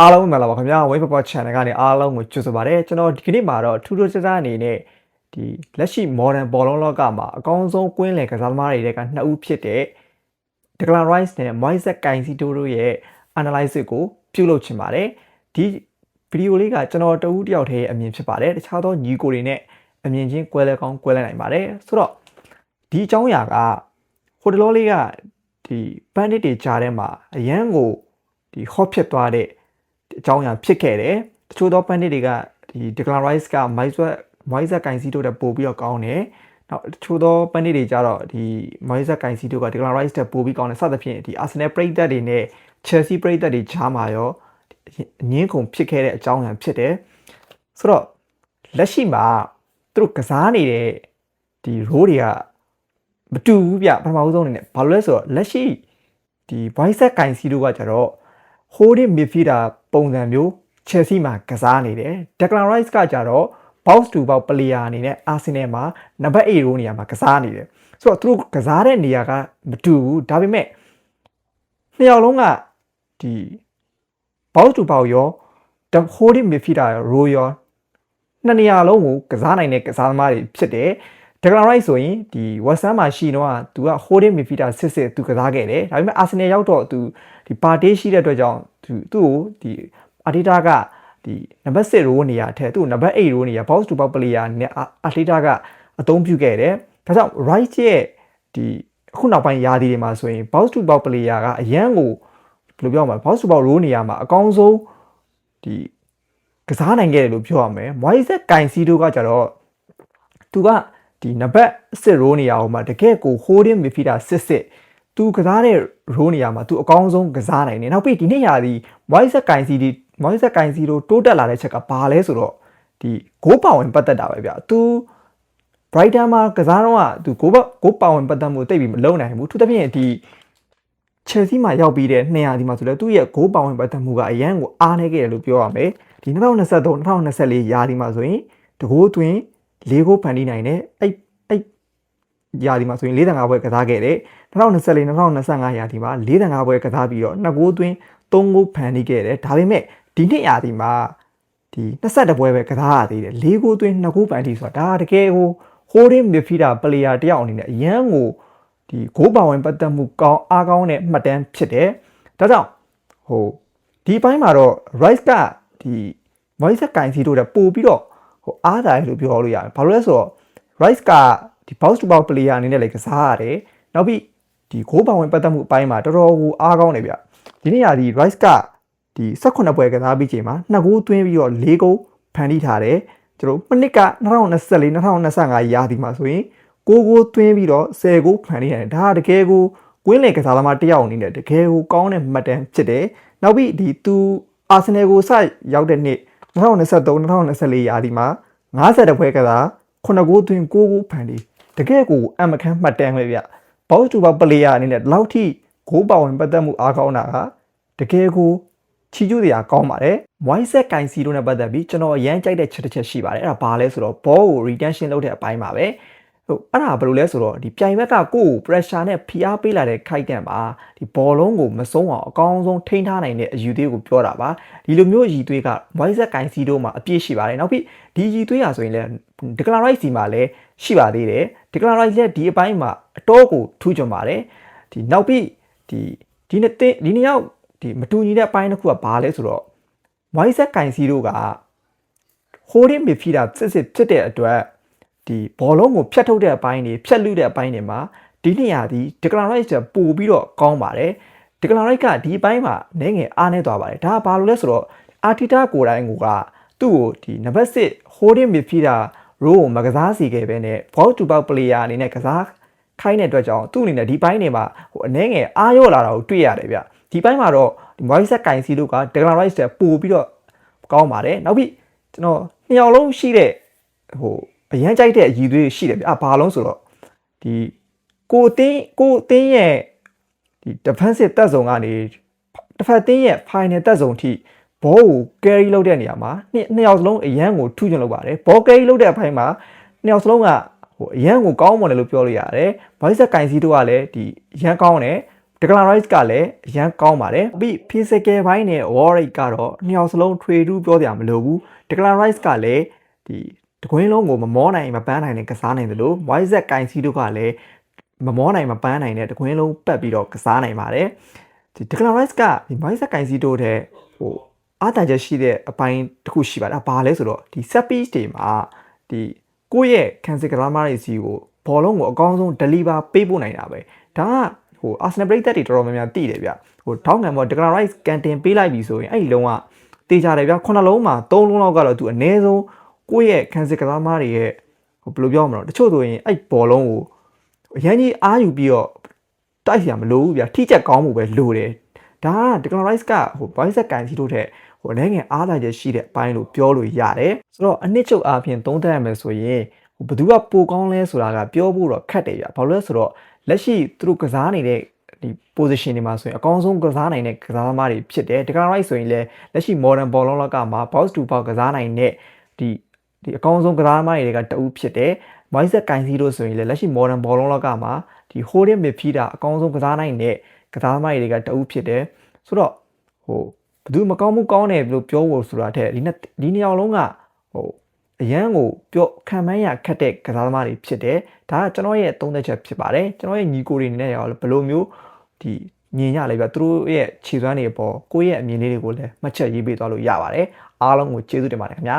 အားလုံးမင်္ဂလာပါခင်ဗျာ Wave Pop Channel ကနေအားလုံးကိုကြိုဆိုပါရစေကျွန်တော်ဒီကနေ့မှာတော့ထူးထူးခြားခြားအနေနဲ့ဒီလက်ရှိ modern ဘောလုံးလောကမှာအကောင်းဆုံးကွင်းလယ်ကစားသမားတွေကနှစ်ဦးဖြစ်တဲ့ Declan Rice နဲ့ Moises Caicedo တို့ရဲ့ analysis ကိုပြုလုပ်ချင်ပါတယ်ဒီဗီဒီယိုလေးကကျွန်တော်တဦးတယောက်တည်းရဲ့အမြင်ဖြစ်ပါတယ်တခြားသောညီကိုတွေနဲ့အမြင်ချင်းကွဲလဲကောင်းကွဲလဲနိုင်ပါတယ်ဆိုတော့ဒီအကြောင်းအရာကဟိုတလောလေးကဒီ bandit တွေကြားထဲမှာအရန်ကိုဒီ hot ဖြစ်သွားတဲ့ အကြောင်းအရာဖြစ်ခဲ့တယ်တချို့သော pandit တွေကဒီ Declan Rice က Moises Moises Caicedo တက်ပို့ပြီးတော့ကောင်းတယ်နောက်တချို့သော pandit တွေကြတော့ဒီ Moises Caicedo က Declan Rice တက်ပို့ပြီးကောင်းတယ်စသဖြင့်ဒီ Arsenal ပရိသတ်တွေနဲ့ Chelsea ပရိသတ်တွေကြားမှာရောအငင်းခုန်ဖြစ်ခဲ့တဲ့အကြောင်းအရာဖြစ်တယ်ဆိုတော့လက်ရှိမှာသူတို့ကစားနေတဲ့ဒီ role တွေကမတူဘူးဗျပထမဦးဆုံးအနေနဲ့ဘာလို့လဲဆိုတော့လက်ရှိဒီ Moises Caicedo ကကြတော့ holding midfielder ပုံစံမျိုး Chelsea မှာကစားနေတယ် Declan Rice ကကြတော့ box to box player အနေနဲ့ Arsenal မှာနံပါတ်8ရိုးနေရာမှာကစားနေတယ်ဆိုတော့သူတို့ကစားတဲ့နေရာကမတူဘူးဒါပေမဲ့နှစ်ယောက်လုံးကဒီ box to box ရော the holding midfielder ရိုးရောနှစ်နေရာလုံးကိုကစားနိုင်တဲ့ကစားသမားတွေဖြစ်တယ် Declan Rice ဆိုရင်ဒီ West Ham မှာရှိတော့သူက holding midfielder စစ်စစ်သူကစားခဲ့တယ်ဒါပေမဲ့ Arsenal ရောက်တော့သူဒီပါတေးရှိတဲ့အတွက်ကြောင့်သူသူ့ကိုဒီအာတီတာကဒီနံပါတ်6ရိုးနေရာအထက်သူ့နံပါတ်8ရိုးနေရာ box to box player နဲ့အာတီတာကအသုံးပြုခဲ့တယ်ဒါကြောင့် right ရဲ့ဒီအခုနောက်ပိုင်းယာဒီတွေမှာဆိုရင် box to box player ကအရန်ကိုဘယ်လိုပြောမလဲ box to box ရိုးနေရာမှာအကောင်းဆုံးဒီကစားနိုင်ခဲ့တယ်လို့ပြောရမယ် Moises Caicedo ကကြတော့သူက ဒီနံပါတ်6ရိုးနေရာဟိုမှာတကယ်ကို holding midfielder စစ်စစ်သူကစားတဲ့ role နေရာမှာသူအကောင်းဆုံးကစားနိုင်တယ်နောက်ပြီးဒီနေ့ရာဒီ Moises Caicedo Moises Caicedo တိုးတက်လာတဲ့ချက်ကဘာလဲဆိုတော့ဒီဂိုးပါဝင်ပတ်သက်တာပဲဗျသူ Brighton မှာကစားတော့ကသူဂိုးဂိုးပါဝင်ပတ်သက်မှုတိတ်ပြီးမလုံနိုင်ဘူးသူတပြင်းဒီ Chelsea မှာရောက်ပြီးတဲ့200ဒီမှာဆိုလဲသူ့ရဲ့ဂိုးပါဝင်ပတ်သက်မှုကအရန်ကိုအားနေခဲ့တယ်လို့ပြောရမယ်ဒီ2023 2024ရာဒီမှာဆိုရင်တကိုးသွင်း ၄ဂိုးဖန်တီးနိုင်တယ်အဲ့အဲ့ရာဒီမှာဆိုရင်45ပွဲကစားခဲ့တယ်2024 2025ရာဒီမှာ45ပွဲကစားပြီးတော့2ဂိုးသွင်း3ဂိုးဖန်တီးခဲ့တယ်ဒါပေမဲ့ဒီနှစ်ရာဒီမှာဒီ22ပွဲပဲကစားရသေးတယ်၄ဂိုးသွင်း2ဂိုးဖန်တီးဆိုတာဒါတကယ်ကို holding midfielder player တယောက်အနေနဲ့အရန်ကိုဒီဂိုးပါဝင်ပတ်သက်မှုကောင်းအားကောင်းတဲ့မှတ်တမ်းဖြစ်တယ်ဒါကြောင့်ဟိုဒီဘိုင်းမှာတော့ Rice ကဒီ Moises Caicedo တဲ့ပို့ပြီးတော့ ဟိုအားသာတယ်လို့ပြောလို့ရတယ်ဘာလို့လဲဆိုတော့ Rice ကဒီ box to box player အနေနဲ့လည်းကစားရတယ်နောက်ပြီးဒီဂိုးပောင်ဝင်ပတ်သက်မှုအပိုင်းမှာတော်တော်ကိုအားကောင်းနေဗျဒီနေ့ရာဒီ Rice ကဒီ18ပွဲကစားပြီးချိန်မှာ2ဂိုးသွင်းပြီးတော့4ဂိုးဖန်တီးထားတယ်ကျွန်တော်မနစ်က2024 2025ရာသီမှာဆိုရင်6ဂိုးသွင်းပြီးတော့10ဂိုးဖန်တီးရတယ်ဒါတကယ်ကိုကွင်းလယ်ကစားသမားတစ်ယောက်အနေနဲ့တကယ်ကိုကောင်းတဲ့မှတ်တမ်းဖြစ်တယ်နောက်ပြီးဒီသူအာဆင်နယ်ကိုစရောက်တဲ့နှစ် 2023 2024ရာသီမှာ50ပွဲကစား9ဂိုးသွင်း9ဂိုးဖန်တီးတကယ်ကိုအမခန်းမှတ်တမ်းပဲဗျဘောက်တူဘောက်ပလေယာအနေနဲ့ဒီလောက်ထိဂိုးပါဝင်ပတ်သက်မှုအားကောင်းတာကတကယ်ကိုချီကျူးတရားကောင်းပါတယ်။ Moises Caicedo နဲ့ပတ်သက်ပြီးကျွန်တော်အရန်ကြိုက်တဲ့ချက်တစ်ချက်ရှိပါတယ်။အဲ့ဒါဘာလဲဆိုတော့ ball ကို retention လုပ်တဲ့အပိုင်းပါပဲ။ ဟိုအဲ့ဒါဘယ်လိုလဲဆိုတော့ဒီပြိုင်ဘက်ကကိုယ့်ကို pressure နဲ့ဖိအားပေးလာတဲ့ခိုက်တန့်ပါဒီဘောလုံးကိုမဆုံးအောင်အကောင်းဆုံးထိန်းထားနိုင်တဲ့အယူသွေးကိုပြောတာပါ။ဒီလိုမျိုးအယူသွေးက Moises Caicedo မှာအပြည့်ရှိပါတယ်။နောက်ပြီးဒီအယူသွေးရာဆိုရင်လည်း Declan Rice စီမှာလည်းရှိပါသေးတယ်။ Declan Rice လည်းဒီအပိုင်းမှာအတော့ကိုထူးချွန်ပါတယ်။ဒီနောက်ပြီးဒီဒီနေ့ဒီနေ့ရောက်ဒီမတူညီတဲ့အပိုင်းတစ်ခုကဘာလဲဆိုတော့ Moises Caicedo က holding midfielder စစ်စစ်ဖြစ်တဲ့အတွက် ဒီဘောလုံးကိုဖြတ်ထုတ်တဲ့အပိုင်းတွေဖြတ်လူတဲ့အပိုင်းတွေမှာဒီနေရာဒီ Declan Rice ကပို့ပြီးတော့ကောင်းပါတယ် Declan Rice ကဒီအပိုင်းမှာနည်းငယ်အားနေသွားပါတယ်ဒါကဘာလို့လဲဆိုတော့ Arteta ကိုယ်တိုင်ကသူ့ကိုဒီနံပါတ်6 holding midfielder role ကိုမကစားစီခဲ့ပဲနဲ့ ball to ball player အနေနဲ့ကစားခိုင်းတဲ့အတွက်ကြောင့်သူ့အနေနဲ့ဒီပိုင်းတွေမှာဟိုအနှဲငယ်အားရော့လာတာကိုတွေ့ရတယ်ဗျဒီပိုင်းမှာတော့ဒီ Moises Caicedo က Declan Rice တက်ပို့ပြီးတော့ကောင်းပါတယ်နောက်ပြီးကျွန်တော်နှစ်ယောက်လုံးရှိတဲ့ဟို အရန်ကြိုက်တဲ့အရည်သွေးရှိတယ်ဗျအဘာလုံးဆိုတော့ဒီကိုတင်းကိုတင်းရဲ့ဒီ defensive တက်ဆုံကနေတစ်ဖက်တင်းရဲ့ final တက်ဆုံထိဘောကို carry လုပ်တဲ့နေရာမှာနှစ်နှစ်ယောက်စလုံးအရန်ကိုထူးချွန်လုပ်ပါတယ်ဘော carry လုပ်တဲ့အပိုင်းမှာနှစ်ယောက်စလုံးကဟိုအရန်ကိုကောင်းမွန်တယ်လို့ပြောလို့ရတယ်။ Moises Caicedo ကလည်းဒီရန်ကောင်းတယ် Declan Rice ကလည်းအရန်ကောင်းပါတယ်ပြီး physical ဘိုင်းနဲ့ war rate ကတော့နှစ်ယောက်စလုံး trade 2ပြောကြရမလို့ဘူး Declan Rice ကလည်းဒီ တကွင်းလုံးကိုမမောနိုင်မပန်းနိုင်နဲ့ကစားနိုင်တယ်လို့ YZ ကိုင်စီတို့ကလည်းမမောနိုင်မပန်းနိုင်တဲ့တကွင်းလုံးပတ်ပြီးတော့ကစားနိုင်ပါတယ်ဒီ Declan Rice ကဒီ YZ ကိုင်စီတို့တဲ့ဟိုအားတန်ချက်ရှိတဲ့အပိုင်းတစ်ခုရှိပါတယ်။ဘာလဲဆိုတော့ဒီ set piece တွေမှာဒီကိုယ့်ရဲ့ခံစစ်ကစားမတွေစီကိုဘောလုံးကိုအကောင်းဆုံး deliver ပေးပို့နိုင်တာပဲ။ဒါကဟို Arsenal ပရိသတ်တွေတော်တော်များများသိတယ်ဗျ။ဟိုထောင်းကန်ပေါ် Declan Rice ကန်တင်ပေးလိုက်ပြီဆိုရင်အဲ့ဒီလုံးကတေးကြတယ်ဗျ။ခုနှလုံးမှာ၃လုံးလောက်ကတော့သူအနည်းဆုံး ကိုယ့်ရဲ့ခံစစ်ကစားမတွေရဲ့ဟိုဘယ်လိုပြောမလဲတချို့ဆိုရင်အဲ့ဘောလုံးကိုအရင်ကြီးအားယူပြီးတော့တိုက်ရမလို့ဘူးဗျ။ထိချက်ကောင်းမှုပဲလိုတယ်။ဒါက Declan Rice ကဟို voice ကန်စီတို့တဲ့ဟိုအနေငယ်အားသာချက်ရှိတဲ့အပိုင်းလို့ပြောလို့ရတယ်ဆိုတော့အနှစ်ချုပ်အားဖြင့်သုံးသပ်ရမယ်ဆိုရင်ဟိုဘယ်သူကပိုကောင်းလဲဆိုတာကပြောဖို့တော့ခက်တယ်ဗျဘာလို့လဲဆိုတော့လက်ရှိသူတို့ကစားနေတဲ့ဒီ position တွေမှာဆိုရင်အကောင်းဆုံးကစားနိုင်တဲ့ကစားသမားတွေဖြစ်တယ်တက္ကရာ right ဆိုရင်လည်းလက်ရှိ modern ball လုံးလောကမှာ box to box ကစားနိုင်တဲ့ဒီ ဒီအကောင်းဆုံးကစားသမားတွေကတအူးဖြစ်တယ် mindset ကင်စီလို့ဆိုရင်လည်းလက်ရှိ modern ball လုံးလောကမှာဒီ holding midfielder အကောင်းဆုံးကစားနိုင်တဲ့ကစားသမားတွေကတအူးဖြစ်တယ်ဆိုတော့ဟိုဘယ်သူမကောင်းမှုကောင်းတယ်လို့ပြောဖို့ဆိုတာတဲ့ဒီနှစ်ဒီနှစ်ယောက်လုံးကဟိုအရန်ကိုပြောခံမှန်းရခက်တဲ့ကစားသမားတွေဖြစ်တယ်ဒါကကျွန်တော်ရဲ့သုံးသက်ချက်ဖြစ်ပါတယ်ကျွန်တော်ရဲ့ညီကိုတွေအနေနဲ့ရောဘယ်လိုမျိုးဒီမြင်ရလဲပြသူတို့ရဲ့ခြေစွမ်းတွေအပေါ်ကိုယ့်ရဲ့အမြင်လေးတွေကိုလည်းမှတ်ချက်ရေးပေးသွားလို့ရပါတယ်အားလုံးကိုကျေးဇူးတင်ပါတယ်ခင်ဗျာ